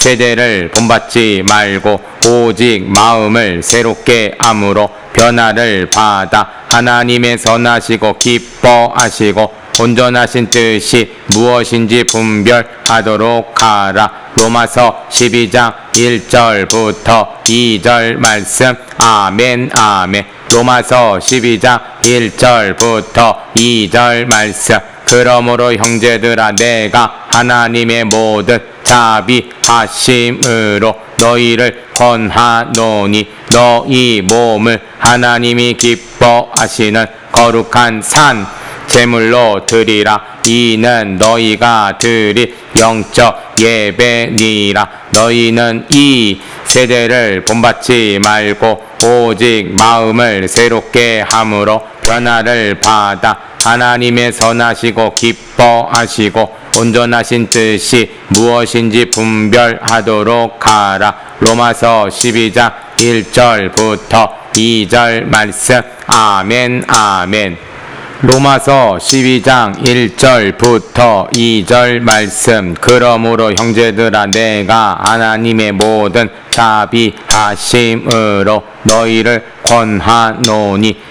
세대를 본받지 말고 오직 마음을 새롭게 함으로 변화를 받아 하나님의 선하시고 기뻐하시고 온전하신 뜻이 무엇인지 분별하도록 하라. 로마서 12장 1절부터 2절 말씀. 아멘, 아멘. 로마서 12장 1절부터 2절 말씀. 그러므로 형제들아 내가 하나님의 모든 자비하심으로 너희를 권하노니 너희 몸을 하나님이 기뻐하시는 거룩한 산 제물로 드리라. 이는 너희가 드릴 영적 예배니라. 너희는 이 세대를 본받지 말고 오직 마음을 새롭게 함으로 변화를 받아 하나님의 선하시고 기뻐하시고 온전하신 뜻이 무엇인지 분별하도록 하라. 로마서 12장 1절부터 2절 말씀. 아멘, 아멘. 로마서 12장 1절부터 2절 말씀 그러므로 형제들아 내가 하나님의 모든 자비하심으로 너희를 권하노니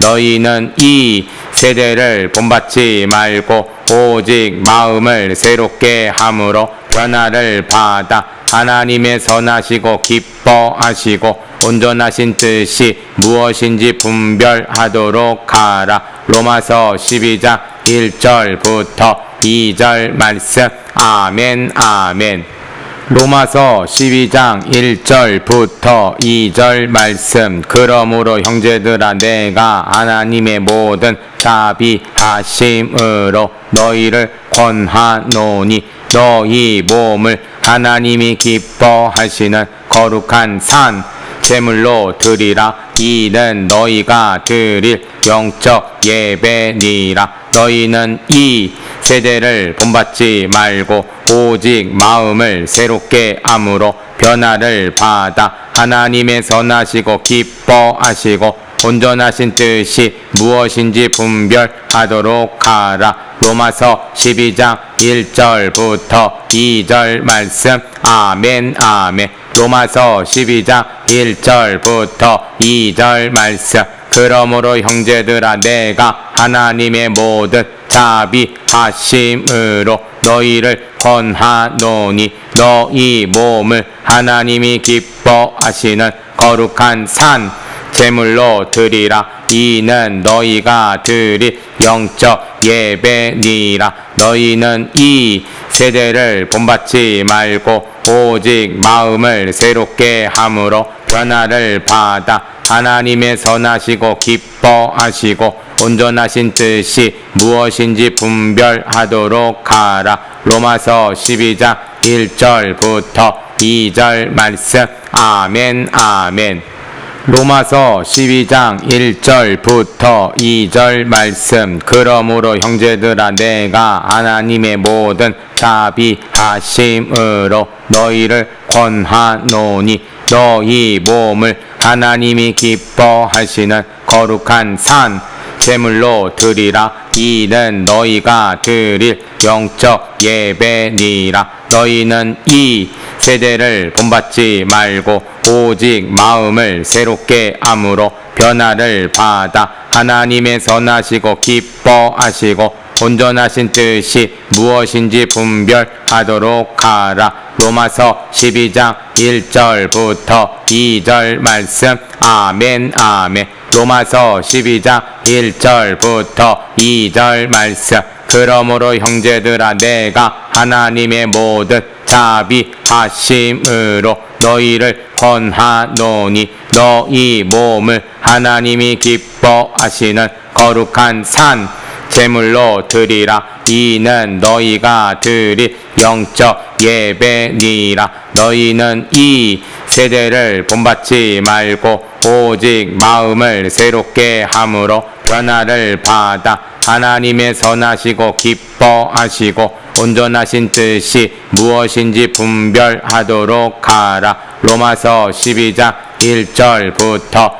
너희는 이 세대를 본받지 말고 오직 마음을 새롭게 함으로 변화를 받아 하나님의 선하시고 기뻐하시고 온전하신 뜻이 무엇인지 분별하도록 하라. 로마서 12장 1절부터 2절 말씀. 아멘, 아멘. 로마서 12장 1절부터 2절 말씀. 그러므로 형제들아 내가 하나님의 모든 자비하심으로 너희를 권하노니 너희 몸을 하나님이 기뻐하시는 거룩한 산 제물로 드리라 이는 너희가 드릴 영적 예배니라 너희는 이 세대를 본받지 말고 오직 마음을 새롭게 함으로 변화를 받아 하나님의 선하시고 기뻐하시고 온전하신 뜻이 무엇인지 분별하도록 하라. 로마서 12장 1절부터 2절 말씀. 아멘, 아멘. 로마서 12장 1절부터 2절 말씀. 그러므로 형제들아 내가 하나님의 모든 자비하심으로 너희를 권하노니 너희 몸을 하나님이 기뻐하시는 거룩한 산 제물로 드리라 이는 너희가 드릴 영적 예배니라 너희는 이 세대를 본받지 말고 오직 마음을 새롭게 함으로 변화를 받아 하나님의 선하시고 기뻐하시고 온전하신 뜻이 무엇인지 분별하도록 하라. 로마서 12장 1절부터 2절 말씀. 아멘, 아멘. 로마서 12장 1절부터 2절 말씀 그러므로 형제들아 내가 하나님의 모든 자비하심으로 너희를 권하노니 너희 몸을 하나님이 기뻐하시는 거룩한 산 제물로 드리라. 이는 너희가 드릴 영적 예배니라. 너희는 이 세대를 본받지 말고 오직 마음을 새롭게 함으로 변화를 받아 하나님의 선하시고 기뻐하시고 온전하신 뜻이 무엇인지 분별하도록 하라. 로마서 12장 1절부터 2절 말씀. 아멘, 아멘. 로마서 12장 1절부터 2절 말씀. 그러므로 형제들아 내가 하나님의 모든 자비하심으로 너희를 권하노니 너희 몸을 하나님이 기뻐 하시는 거룩한 산 제물로 드리라. 이는 너희가 드릴 영적 예배니라. 너희는 이 세대를 본받지 말고 오직 마음을 새롭게 함으로 변화를 받아 하나님의 선하시고 기뻐하시고 온전하신 뜻이 무엇인지 분별하도록 하라. 로마서 12장 1절부터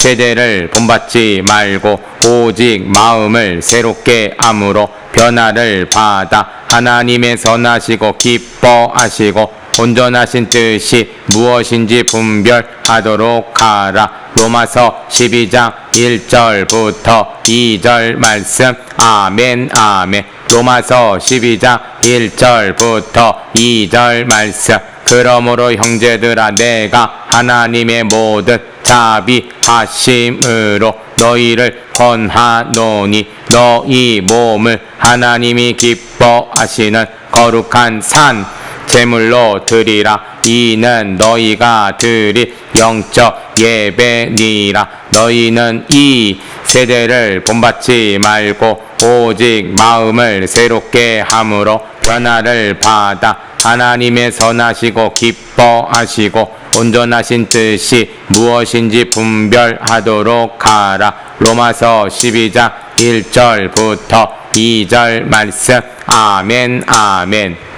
세대를 본받지 말고 오직 마음을 새롭게 함으로 변화를 받아 하나님의 선하시고 기뻐하시고 온전하신 뜻이 무엇인지 분별하도록 하라. 로마서 12장 1절부터 2절 말씀. 아멘, 아멘. 로마서 12장 1절부터 2절 말씀. 그러므로 형제들아 내가 하나님의 모든 자비하심으로 너희를 권하노니 너희 몸을 하나님이 기뻐하시는 거룩한 산 제물로 드리라. 이는 너희가 드릴 영적 예배니라. 너희는 이 세대를 본받지 말고 오직 마음을 새롭게 함으로 변화를 받아 하나님의 선하시고 기뻐하시고 온전하신 뜻이 무엇인지 분별하도록 하라. 로마서 12장 1절부터 2절 말씀. 아멘 아멘